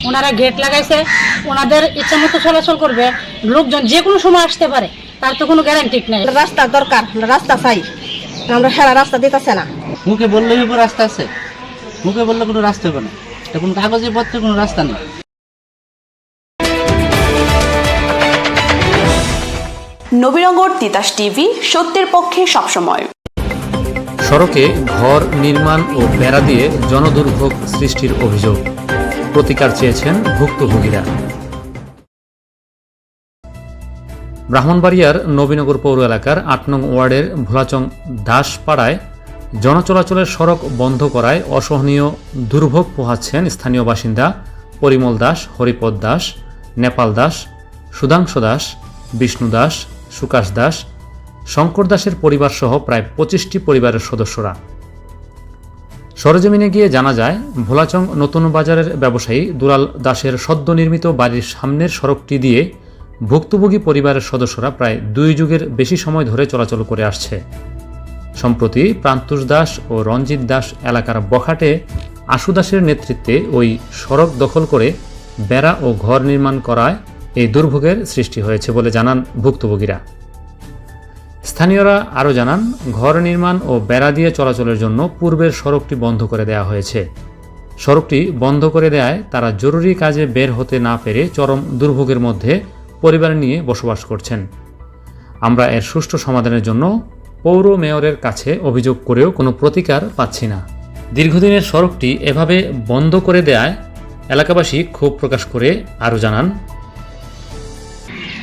ওনারা গেট লাগাইছে ওনাদের ইচ্ছা মতো চলাচল করবে লোকজন যে কোনো সময় আসতে পারে তার তো কোনো গ্যারান্টি নেই। রাস্তা দরকার রাস্তা চাই। আমরা হেরা রাস্তা দিতেছে না। মুখে বললেই উপর রাস্তা আছে। মুখে বললে কোনো রাস্তা হবে না। এটা কোনো কাগজে পত্রে কোনো রাস্তা নেই। নবীনগর তিতাস টিভি সত্যের পক্ষে সবসময়। সড়কে ঘর নির্মাণ ও বেড়া দিয়ে জনদুর্ভোগ সৃষ্টির অভিযোগ। প্রতিকার চেয়েছেন ভুক্তভোগীরা ব্রাহ্মণবাড়িয়ার নবীনগর পৌর এলাকার আট নং ওয়ার্ডের ভোলাচং দাসপাড়ায় জনচলাচলের সড়ক বন্ধ করায় অসহনীয় দুর্ভোগ পোহাচ্ছেন স্থানীয় বাসিন্দা পরিমল দাস, হরিপদ দাস, নেপাল দাস, সুধাংশু দাস, বিষ্ণু দাস, সুকাশ দাস, শঙ্কর দাসের পরিবারসহ প্রায় পঁচিশটি পরিবারের সদস্যরা। সরজমিনে গিয়ে জানা যায়, ভোলাচং নতুন বাজারের ব্যবসায়ী দুলাল দাসের সদ্য নির্মিত বাড়ির সামনের সড়কটি দিয়ে ভুক্তভোগী পরিবারের সদস্যরা প্রায় দুই যুগের বেশি সময় ধরে চলাচল করে আসছে। সম্প্রতি প্রান্তুষ দাস ও রঞ্জিত দাস এলাকার বখাটে আশু দাসের নেতৃত্বে ওই সড়ক দখল করে বেড়া ও ঘর নির্মাণ করায় এই দুর্ভোগের সৃষ্টি হয়েছে বলে জানান ভুক্তভোগীরা। স্থানীয়রা আরও জানান, ঘর নির্মাণ ও বেড়া দিয়ে চলাচলের জন্য পূর্বের সড়কটি বন্ধ করে দেওয়া হয়েছে। সড়কটি বন্ধ করে দেয়ায় তারা জরুরি কাজে বের হতে না পেরে চরম দুর্ভোগের মধ্যে পরিবার নিয়ে বসবাস করছেন। আমরা এর সুষ্ঠু সমাধানের জন্য পৌর মেয়রের কাছে অভিযোগ করেও কোনো প্রতিকার পাচ্ছি না। দীর্ঘদিনের সড়কটি এভাবে বন্ধ করে দেয়ায় এলাকাবাসী ক্ষোভ প্রকাশ করে আরও জানান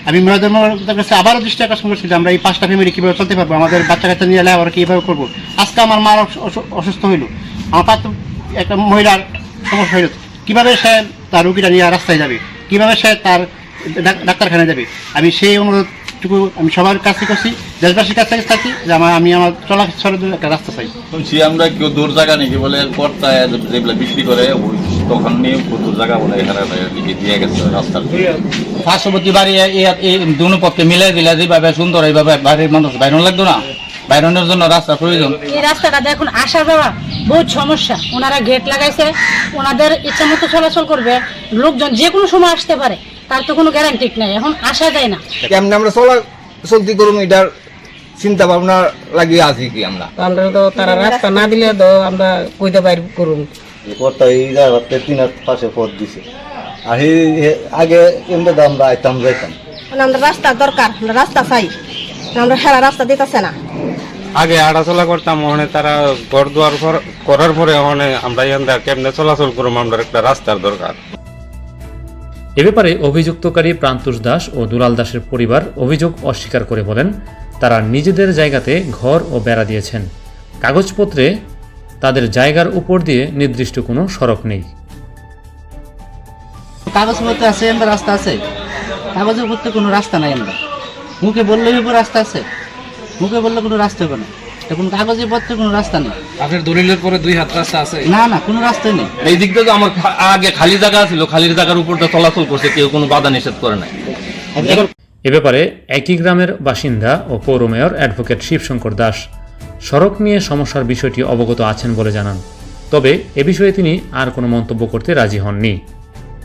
আমি মেয়রদের কাছে আবারও দৃষ্টি আকর্ষণ করছি যে আমরা এই পাঁচটা ফ্যামিলি কীভাবে চলতে পারব, আমাদের বাচ্চা কাচ্চা নিয়ে আবার কীভাবে করব। আজকে আমার মা অসু- অসুস্থ হইল। আমার পাত্র একটা মহিলার সমস্যা হইল। কীভাবে সে তার রুগীটা নিয়ে রাস্তায় যাবে? কীভাবে সে তার ডাক্তারখানায় যাবে? আমি সেই অনুরোধটুকু আমি সবার কাছে করছি, দেশবাসীর কাছে থাকি যে আমার, আমি আমার চলাচলের জন্য একটা রাস্তা চাই। শুনছি আমরা কেউ দূর জায়গা নাকি বলে কর্তায় যেগুলো বিক্রি করে তখন নিয়ে দূর জায়গা বলে, এখানে দিয়ে গেছে রাস্তার। পার্শ্ববর্তী বাড়ি এই- দুনো পক্ষে মিলাই দিলে যেভাবে সুন্দর এইভাবে বাড়ির মানুষ বাইরন লাগতো না। বাইরনের জন্য রাস্তা প্রয়োজন। এই রাস্তাটা দেখুন আসার বাবা বহুত সমস্যা। ওনারা গেট লাগাইছে ওনাদের ইচ্ছা মতো চলাচল করবে লোকজন যে কোনো সময় আসতে পারে তার তো কোনো গ্যারান্টি নাই এখন আসা যায় না। কেমনে আমরা চলা চলতি করুম এটার চিন্তা ভাবনা লাগিয়ে আছি কি আমরা? আমরা তো তারা রাস্তা না দিলে তো আমরা কইতে বাইর করুন। পথটা এই জায়গাতে তিন পাশে পথ দিছে। আর আগে এমনি আমরা আইতাম যাইতাম। মানে আমরা রাস্তা দরকার আমরা রাস্তা চাই আমরা হেরা রাস্তা দিতেছে না। আগে হাঁটাচলা করতাম ওখানে তারা ঘর দুয়ার করার পরে ওখানে আমরা এখান কেমনে চলাচল করব আমরা একটা রাস্তার দরকার। এ ব্যাপারে অভিযুক্তকারী প্রান্তুষ দাস ও দুলাল দাসের পরিবার অভিযোগ অস্বীকার করে বলেন তারা নিজেদের জায়গাতে ঘর ও বেড়া দিয়েছেন। কাগজপত্রে তাদের জায়গার উপর দিয়ে নির্দিষ্ট কোনো সড়ক নেই। কাগজপত্র আছে আমরা রাস্তা আছে। কাগজের পত্রে কোনো রাস্তা নাই আমরা। মুখে বললেই উপর রাস্তা আছে। মুখে বললে কোনো রাস্তা হবে না। এটা কোনো কাগজে পত্রে কোনো রাস্তা নেই। আপনার দলিলের পরে দুই হাত রাস্তা আছে? না না কোনো রাস্তা নেই। এই দিকটা তো আমার আগে খালি জায়গা ছিল খালি জায়গার উপর তো চলাচল করছে কেউ কোনো বাধা নিষেধ করে নাই। এ ব্যাপারে একই গ্রামের বাসিন্দা ও পৌর মেয়র অ্যাডভোকেট শিবশঙ্কর দাস সড়ক নিয়ে সমস্যার বিষয়টি অবগত আছেন বলে জানান। তবে এ বিষয়ে তিনি আর কোনো মন্তব্য করতে রাজি হননি।